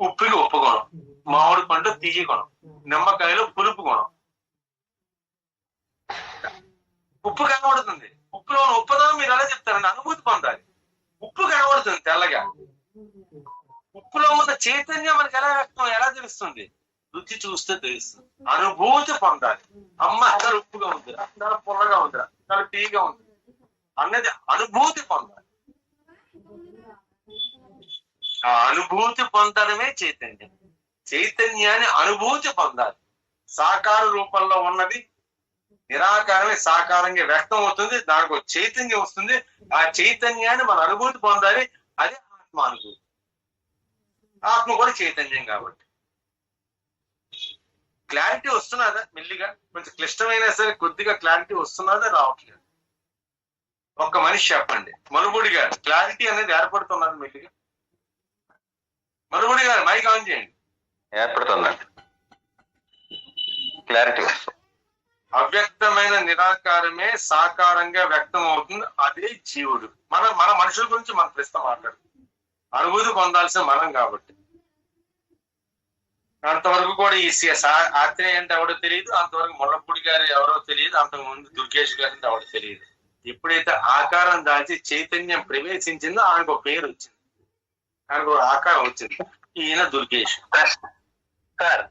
ఉప్పుకి ఉప్పు గుణం మామిడి పండు తీయ గుణం నిమ్మకాయలు పులుపు గుణం ఉప్పు కనబడుతుంది. ఉప్పులో ఉన్న ఉప్పుదనం మీరు ఎలా చెప్తారండి అనుభూతి పొందాలి. ఉప్పు కనబడుతుంది తెల్లగా. ఉప్పులో ఉన్న చైతన్యం మనకి ఎలా వ్యక్తం ఎలా తెలుస్తుంది? రుచి చూస్తే తెలుస్తుంది. అనుభూతి పొందాలి. అమ్మ చాలా ఉప్పుగా ఉంది చాలా పుల్లగా ఉంది చాలా టీగా ఉంది అన్నది అనుభూతి పొందాలి. ఆ అనుభూతి పొందడమే చైతన్యం. చైతన్యాన్ని అనుభూతి పొందాలి. సాకార రూపంలో ఉన్నది. నిరాకారమే సాకారంగా వ్యక్తం అవుతుంది. దానికి ఒక చైతన్యం వస్తుంది. ఆ చైతన్యాన్ని మన అనుభూతి పొందాలి. అది ఆత్మ అనుభూతి. ఆత్మ కూడా చైతన్యం కాబట్టి. క్లారిటీ వస్తున్నదా? మెల్లిగా. కొంచెం క్లిష్టమైనా సరే కొద్దిగా క్లారిటీ వస్తున్నదా? రావట్లేదు. ఒక్క మనిషి చెప్పండి. మనుగుడిగా క్లారిటీ అనేది ఏర్పడుతున్నది మెల్లిగా. మనుబుడి గారు మైక్ ఆన్ చేయండి. ఏర్పడుతుందండి క్లారిటీ వస్తుంది. అవ్యక్తమైన నిరాకారమే సాకారంగా వ్యక్తం అవుతుంది అదే జీవుడు. మన మన మనుషుల గురించి మన ప్రస్తుతం మాట్లాడు. అనుభూతి పొందాల్సిన మనం కాబట్టి. అంతవరకు కూడా ఈ ఆత్రేయ అంటే ఎవడో తెలియదు. అంతవరకు ముళ్ళపూడి గారు ఎవరో తెలియదు. అంతకు ముందు దుర్గేష్ గారు అంటే ఎవడో తెలియదు. ఎప్పుడైతే ఆకారం దాల్చి చైతన్యం ప్రవేశించిందో ఆయనకు ఒక పేరు వచ్చింది. ఆయనకు ఒక ఆకారం వచ్చింది. ఈయన దుర్గేష్. సార్.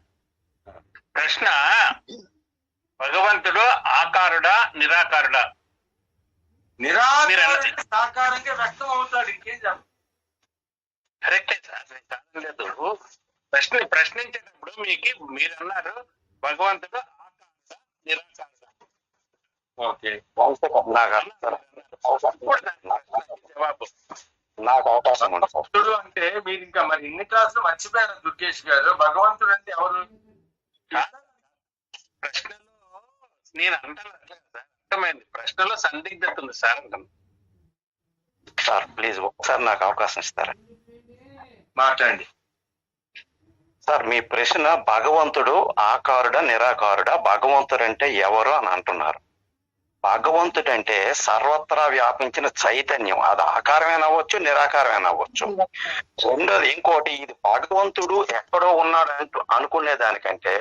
ప్రశ్న భగవంతుడు ఆకారుడా నిరాకారుడా? నిరాకారం మీరన్నది. సాకారంగా వ్యక్తం అవుతాడు ఇంకేం కరెక్టే సార్ కాదనలేదు ప్రశ్న ప్రశ్నించేటప్పుడు మీకు మీరు అన్నారు భగవంతుడు ఆకారుడా నిరాకారుడా? ఓకే. జవాబు. నాకు అవకాశం ఉంది భగవంతుడు అంటే మీరు ఇంకా మరి ఇన్ని క్లాసులు మర్చిపోయారు దుర్గేష్ గారు. భగవంతుడు అంటే ఎవరు? ప్రశ్నలో నేను అంటాను ప్రశ్నలో సందిగ్ధత ఉంది సార్ అంటాను. సార్ ప్లీజ్ ఒకసారి నాకు అవకాశం ఇస్తారా? మాట్లాడండి. సార్ మీ ప్రశ్న భగవంతుడు ఆకారుడా నిరాకారుడా? భగవంతుడు అంటే ఎవరు అని అంటున్నారు? భగవంతుడు అంటే సర్వత్రా వ్యాపించిన చైతన్యం. అది ఆకారమైన అవ్వచ్చు నిరాకారమైన అవ్వచ్చు. రెండోది ఇంకోటి ఇది భగవంతుడు ఎక్కడో ఉన్నాడు అంటూ అనుకునే దానికంటే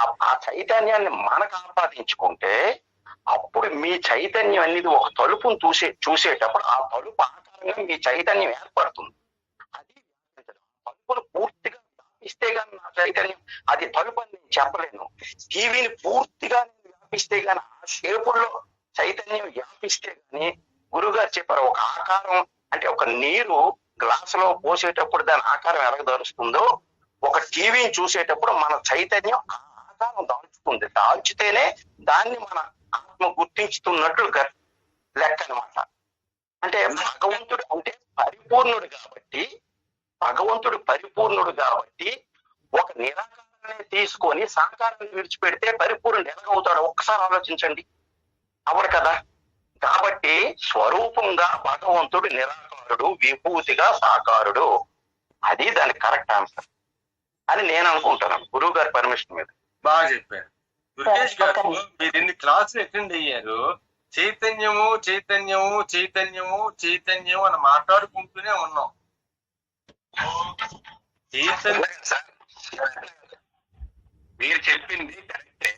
ఆ చైతన్యాన్ని మనకు ఆపాదించుకుంటే అప్పుడు మీ చైతన్యం అనేది ఒక తలుపును చూసే చూసేటప్పుడు ఆ తలుపు ఆకారంగా మీ చైతన్యం ఏర్పడుతుంది. అది తలుపును పూర్తిగా వ్యాపిస్తే కానీ నా చైతన్యం అది తలుపు అని నేను చెప్పలేను. టీవీని పూర్తిగా వ్యాపిస్తే గాని ఆ షేపుల్లో చైతన్యం వ్యాపిస్తే గాని గురుగారు చెప్పారు ఒక ఆకారం అంటే ఒక నీరు గ్లాస్లో పోసేటప్పుడు దాని ఆకారం ఎలాగదరుస్తుందో ఒక టీవీని చూసేటప్పుడు మన చైతన్యం ఆ ఆకారం దాల్చుతుంది. దాల్చితేనే దాన్ని మన ఆత్మ గుర్తించుతున్నట్లు గ- లెక్క అనమాట అంటే భగవంతుడు అంటే పరిపూర్ణుడు కాబట్టి భగవంతుడు పరిపూర్ణుడు కాబట్టి ఒక నిరాకారాన్ని తీసుకొని సాకారాన్ని విడిచిపెడితే పరిపూర్ణుడు ఎలాగవుతాడో ఒక్కసారి ఆలోచించండి. అవడు కదా? కాబట్టి స్వరూపంగా భగవంతుడు నిరాకారుడు విభూతిగా సాకారుడు. అది దాని కరెక్ట్ ఆన్సర్. అని నేను అనుకుంటున్నాను. గురువు గారి పర్మిషన్ మీద. బాగా చెప్పారు. దుర్గేష్ గారు మీరు ఇన్ని క్లాసులు అటెండ్ అయ్యారు. చైతన్యము చైతన్యము చైతన్యము చైతన్యము అని మాట్లాడుకుంటూనే ఉన్నాం. చైతన్యం మీరు చెప్పింది కరెక్టే.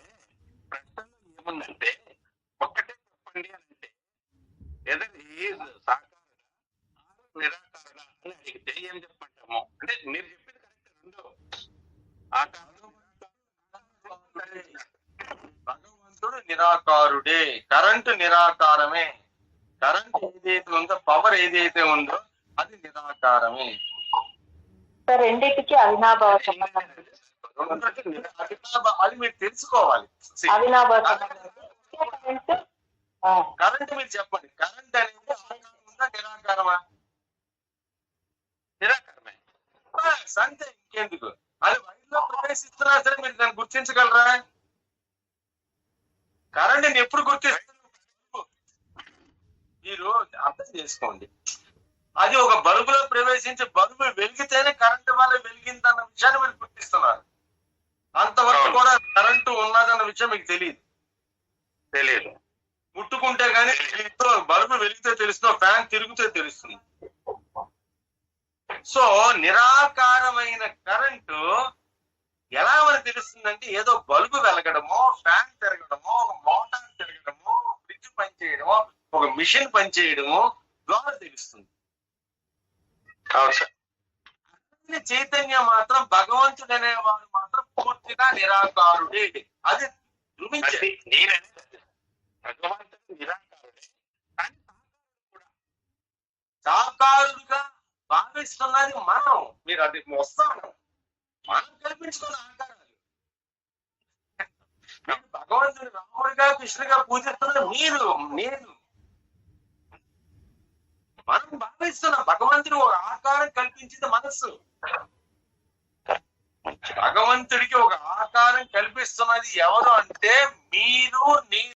ప్రశ్నలో ఏముందంటే ఒక్కటే చెప్పండి అని అంటే అని అడిగితే ఏం చెప్పంటాము అంటే మీరు చెప్పింది కరెక్ట్ రెండో. ఆకారం భగవంతుడు నిరాకారుడే కరెంటు నిరాకారమే. కరెంట్ ఏదైతే ఉందో పవర్ ఏదైతే ఉందో అది నిరాకారమే. రెండింటికి అవినాభావ సంబంధం. అది మీరు తెలుసుకోవాలి. కరెంట్ మీరు చెప్పండి. కరెంట్ అనేది ఆకారం ఉందా నిరాకారమా. నిరాకారమే అంతే ఇంకెందుకు? అది వైర్లో ప్రవేశిస్తున్నా సరే మీరు దాన్ని గుర్తించగలరా? కరెంట్ ఎప్పుడు గుర్తిస్తారు మీరు అర్థం చేసుకోండి. అది ఒక బల్బులో ప్రవేశించి బల్బు వెలిగితేనే కరెంట్ వల్ల వెలిగిందన్న విషయాన్ని మీరు గుర్తిస్తున్నారు. కూడా కరెంటు ఉన్నదన్న విషయం మీకు తెలియదు. తెలియదు. ముట్టుకుంటే గానీ బల్బు వెలిగితే తెలుస్తుంది ఫ్యాన్ తిరిగితే తెలుస్తుంది. సో నిరాకారమైన కరెంటు ఎలా మనకు తెలుస్తుందంటే ఏదో బల్బు వెలగడమో ఫ్యాన్ తిరగడమో ఒక మోటార్ తిరగడమో ఫ్రిడ్జ్ పనిచేయడమో ఒక మిషన్ పనిచేయడమో ద్వారా తెలుస్తుంది. చైతన్యం మాత్రం భగవంతుడు అనేవాడు పూర్తిగా నిరాకారుడే. అది నేననేది అది. భగవంతుడు నిరాకారుడే. కానీ సాకారుడుగా భావిస్తున్నది మనం. మీరు అది వస్తాను మనం కల్పించుకున్న ఆకారాలు. భగవంతుడు రాముడిగా కృష్ణుడిగా పూజిస్తున్నది మీరు నేను. మనం భావిస్తున్నాం భగవంతుడు ఒక ఆకారం కల్పించింది మనస్సు. భగవంతుడికి ఒక ఆకారం కల్పిస్తున్నది ఎవరు అంటే మీరు నేను